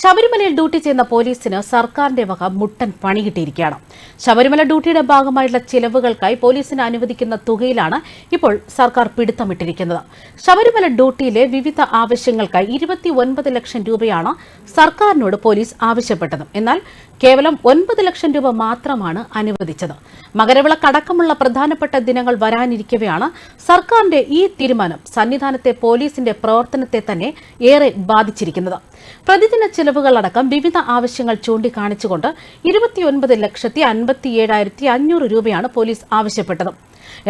ശബരിമലയിൽ ഡ്യൂട്ടി ചെയ്യുന്ന പോലീസിന് സർക്കാരിന്റെ വക മുട്ടൻ പണി കിട്ടിയിരിക്കുകയാണ് ശബരിമല ഡ്യൂട്ടിയുടെ ഭാഗമായിട്ടുള്ള ചിലവുകൾക്കായി പോലീസിന് അനുവദിക്കുന്ന തുകയിലാണ് ഇപ്പോൾ സർക്കാർ പിടുത്തമിട്ടിരിക്കുന്നത്. ശബരിമല ഡ്യൂട്ടിയിലെ വിവിധ ആവശ്യങ്ങൾക്കായി ഇരുപത്തി ഒൻപത് ലക്ഷം രൂപയാണ് സർക്കാരിനോട് പോലീസ് ആവശ്യപ്പെട്ടത്. എന്നാൽ കേവലം ഒൻപത് ലക്ഷം രൂപ മാത്രമാണ് അനുവദിച്ചത്. മകരവിളക്കടക്കമുള്ള പ്രധാനപ്പെട്ട ദിനങ്ങൾ വരാനിരിക്കവെയാണ് സർക്കാരിന്റെ ഈ തീരുമാനം സന്നിധാനത്തെ പോലീസിന്റെ പ്രവർത്തനത്തെ തന്നെ ഏറെ ബാധിച്ചിരിക്കുന്നത്. പ്രതിദിന ചെലവുകളടക്കം വിവിധ ആവശ്യങ്ങൾ ചൂണ്ടിക്കാണിച്ചുകൊണ്ട് ഇരുപത്തിയൊൻപത് ലക്ഷത്തി അൻപത്തിയേഴായിരത്തി അഞ്ഞൂറ് രൂപയാണ് പോലീസ് ആവശ്യപ്പെട്ടത്.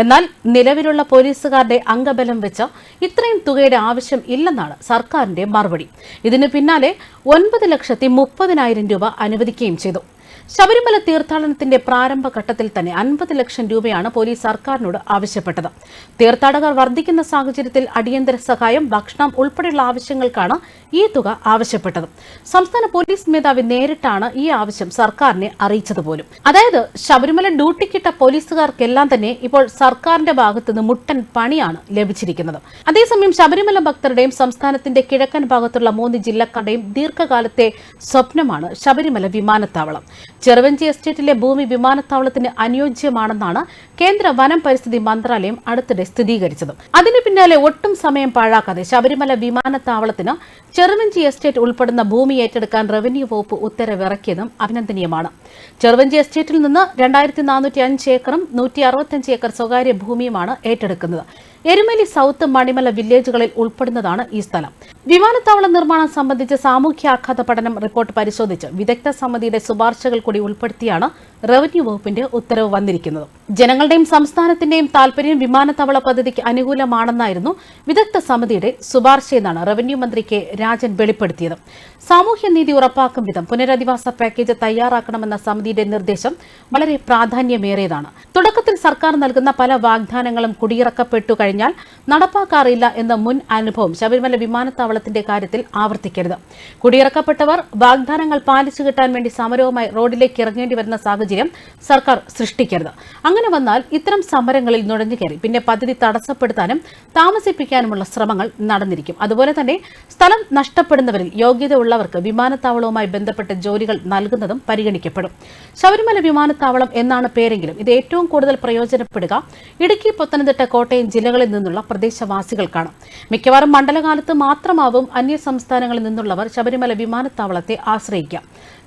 എന്നാൽ നിലവിലുള്ള പോലീസുകാരുടെ അംഗബലം വെച്ച് ഇത്രയും തുകയുടെ ആവശ്യം ഇല്ലെന്നാണ് സർക്കാരിന്റെ മറുപടി. ഇതിന് പിന്നാലെ ഒൻപത് ലക്ഷത്തി മുപ്പതിനായിരം രൂപ അനുവദിക്കുകയും ചെയ്തു. ശബരിമല തീർത്ഥാടനത്തിന്റെ പ്രാരംഭഘട്ടത്തിൽ തന്നെ അൻപത് ലക്ഷം രൂപയാണ് പോലീസ് സർക്കാരിനോട് ആവശ്യപ്പെട്ടത്. തീർത്ഥാടകർ വർദ്ധിക്കുന്ന സാഹചര്യത്തിൽ അടിയന്തര സഹായം ഭക്ഷണം ഉൾപ്പെടെയുള്ള ആവശ്യങ്ങൾക്കാണ് ഈ തുക ആവശ്യപ്പെട്ടത്. സംസ്ഥാന പോലീസ് മേധാവി നേരിട്ടാണ് ഈ ആവശ്യം സർക്കാരിനെ അറിയിച്ചത് പോലും അതായത് ശബരിമല ഡ്യൂട്ടിക്കിട്ട പോലീസുകാർക്കെല്ലാം തന്നെ ഇപ്പോൾ സർക്കാരിന്റെ ഭാഗത്തുനിന്ന് മുട്ടൻ പണിയാണ് ലഭിച്ചിരിക്കുന്നത്. അതേസമയം ശബരിമല ഭക്തരുടെയും സംസ്ഥാനത്തിന്റെ കിഴക്കൻ ഭാഗത്തുള്ള മൂന്ന് ജില്ലക്കാരുടെയും ദീർഘകാലത്തെ സ്വപ്നമാണ് ശബരിമല വിമാനത്താവളം. ചെറുവഞ്ചി എസ്റ്റേറ്റിലെ ഭൂമി വിമാനത്താവളത്തിന് അനുയോജ്യമാണെന്നാണ് കേന്ദ്ര വനം പരിസ്ഥിതി മന്ത്രാലയം അടുത്തിടെ സ്ഥിരീകരിച്ചത്. അതിനു പിന്നാലെ ഒട്ടും സമയം പാഴാക്കാതെ ശബരിമല വിമാനത്താവളത്തിന് ചെറുവഞ്ചി എസ്റ്റേറ്റ് ഉൾപ്പെടുന്ന ഭൂമി ഏറ്റെടുക്കാൻ റവന്യൂ വകുപ്പ് ഉത്തരവിറക്കിയതും അഭിനന്ദനീയമാണ്. ചെറുവഞ്ചി എസ്റ്റേറ്റിൽ നിന്ന് രണ്ടായിരത്തി നാനൂറ്റി അഞ്ച് ഏക്കറും നൂറ്റി അറുപത്തിയഞ്ച് ഏക്കർ സ്വകാര്യ ഭൂമിയുമാണ് ഏറ്റെടുക്കുന്നത്. എരുമലി സൗത്ത് മണിമല വില്ലേജുകളിൽ ഉൾപ്പെടുന്നതാണ് ഈ സ്ഥലം. വിമാനത്താവള നിർമ്മാണം സംബന്ധിച്ച് സാമൂഹ്യാഘാത പഠനം റിപ്പോർട്ട് പരിശോധിച്ച് വിദഗ്ധ സമിതിയുടെ ശുപാർശകൾ കൂടി ഉൾപ്പെടുത്തിയാണ് റവന്യൂ വകുപ്പിന്റെ ഉത്തരവ് വന്നിരിക്കുന്നത്. ജനങ്ങളുടെയും സംസ്ഥാനത്തിന്റെയും താൽപര്യം വിമാനത്താവള പദ്ധതിക്ക് അനുകൂലമാണെന്നായിരുന്നു വിദഗ്ധ സമിതിയുടെ ശുപാർശയെന്നാണ് റവന്യൂ മന്ത്രി കെ രാജൻ വെളിപ്പെടുത്തിയത്. സാമൂഹ്യനീതി ഉറപ്പാക്കും വിധം പുനരധിവാസ പാക്കേജ് തയ്യാറാക്കണമെന്ന സമിതിയുടെ നിർദ്ദേശം വളരെ പ്രാധാന്യമേറിയതാണ്. തുടക്കത്തിൽ സർക്കാർ നൽകുന്ന പല വാഗ്ദാനങ്ങളും കുടിയിറക്കപ്പെട്ടു കഴിഞ്ഞാൽ നടപ്പാക്കാറില്ല എന്ന മുൻ അനുഭവം ശബരിമല വിമാനത്താവളത്തിന്റെ കാര്യത്തിൽ ആവർത്തിക്കരുത്. കുടിയിറക്കപ്പെട്ടവർ വാഗ്ദാനങ്ങൾ പാലിച്ചു കിട്ടാൻ വേണ്ടി സമരവുമായി റോഡിലേക്ക് ഇറങ്ങേണ്ടി വരുന്ന സാഹചര്യം സർക്കാർ സൃഷ്ടിക്കരുത്. അങ്ങനെ വന്നാൽ ഇത്തരം സമരങ്ങളിൽ നുഴഞ്ഞു കയറി. പിന്നെ പദ്ധതി തടസ്സപ്പെടുത്താനും താമസിപ്പിക്കാനുമുള്ള ശ്രമങ്ങൾ നടന്നിരിക്കും. അതുപോലെ തന്നെ സ്ഥലം നഷ്ടപ്പെടുന്നവരിൽ യോഗ്യതയുള്ളവർക്ക് വിമാനത്താവളവുമായി ബന്ധപ്പെട്ട ജോലികൾ നൽകുന്നതും പരിഗണിക്കപ്പെടും. ശബരിമല വിമാനത്താവളം എന്നാണ് പേരെങ്കിലും. ഇത് ഏറ്റവും കൂടുതൽ പ്രയോജനപ്പെടുക. ഇടുക്കി പത്തനംതിട്ട കോട്ടയം ജില്ലകളിൽ നിന്നുള്ള പ്രദേശവാസികൾക്കാണ്. മിക്കവാറും മണ്ഡലകാലത്ത് മാത്രമാവും അന്യ സംസ്ഥാനങ്ങളിൽ നിന്നുള്ളവർ ശബരിമല വിമാനത്താവളത്തെ ആശ്രയിക്കുക.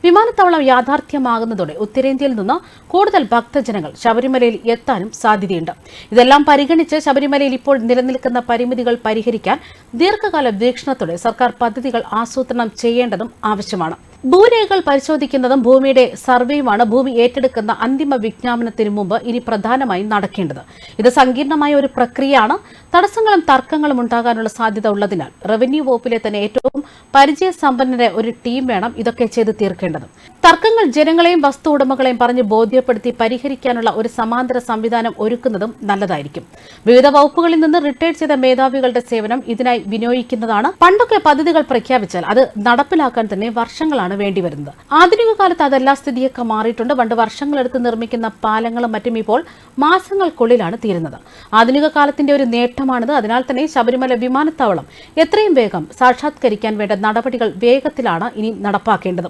വിമാനത്താവളം യാഥാർത്ഥ്യമാകുന്നതോടെ ഉത്തരേന്ത്യയിൽ നിന്ന് കൂടുതൽ ഭക്തജനങ്ങൾ ശബരിമലയിൽ എത്താനും സാധ്യതയുണ്ട്. ഇതെല്ലാം പരിഗണിച്ച് ശബരിമലയിൽ ഇപ്പോൾ നിലനിൽക്കുന്ന പരിമിതികൾ പരിഹരിക്കാൻ ദീർഘകാല വീക്ഷണത്തോടെ സർക്കാർ പദ്ധതികൾ ആസൂത്രണം ചെയ്യേണ്ടതും ആവശ്യമാണ്. ഭൂരേഖകൾ പരിശോധിക്കുന്നതും ഭൂമിയുടെ സർവേയുമാണ് ഭൂമി ഏറ്റെടുക്കുന്ന അന്തിമ വിജ്ഞാപനത്തിന് മുമ്പ് ഇനി പ്രധാനമായും നടക്കേണ്ടത്. ഇത് സങ്കീർണമായ ഒരു പ്രക്രിയയാണ്. തടസ്സങ്ങളും തർക്കങ്ങളും ഉണ്ടാകാനുള്ള സാധ്യത ഉള്ളതിനാൽ റവന്യൂ വകുപ്പിലെ തന്നെ ഏറ്റവും പരിചയസമ്പന്നരെ ഒരു ടീം വേണം ഇതൊക്കെ ചെയ്ത് തീർക്കേണ്ടത്. തർക്കങ്ങൾ ജനങ്ങളെയും വസ്തു ഉടമകളെയും പറഞ്ഞ് ബോധ്യപ്പെടുത്തി പരിഹരിക്കാനുള്ള ഒരു സമാന്തര സംവിധാനം ഒരുക്കുന്നതും നല്ലതായിരിക്കും. വിവിധ വകുപ്പുകളിൽ നിന്ന് റിട്ടയർ ചെയ്ത മേധാവികളുടെ സേവനം ഇതിനായി വിനിയോഗിക്കുന്നതാണ്. പണ്ടൊക്കെ പദ്ധതികൾ പ്രഖ്യാപിച്ചാൽ അത് നടപ്പിലാക്കാൻ തന്നെ വർഷങ്ങളാണ് വേണ്ടിവരുന്നത്. ആധുനിക കാലത്ത് അതെല്ലാ സ്ഥിതിയൊക്കെ മാറിയിട്ടുണ്ട്. പണ്ട് വർഷങ്ങളെടുത്ത് നിർമ്മിക്കുന്ന പാലങ്ങളും മറ്റും ഇപ്പോൾ മാസങ്ങൾക്കുള്ളിലാണ് തീരുന്നത്. ആധുനിക കാലത്തിന്റെ ഒരു നേട്ടമാണിത്. അതിനാൽ തന്നെ ശബരിമല വിമാനത്താവളം എത്രയും വേഗം സാക്ഷാത്കരിക്കാൻ വേണ്ട നടപടികൾ വേഗത്തിലാണ് ഇനി നടപ്പാക്കേണ്ടത്.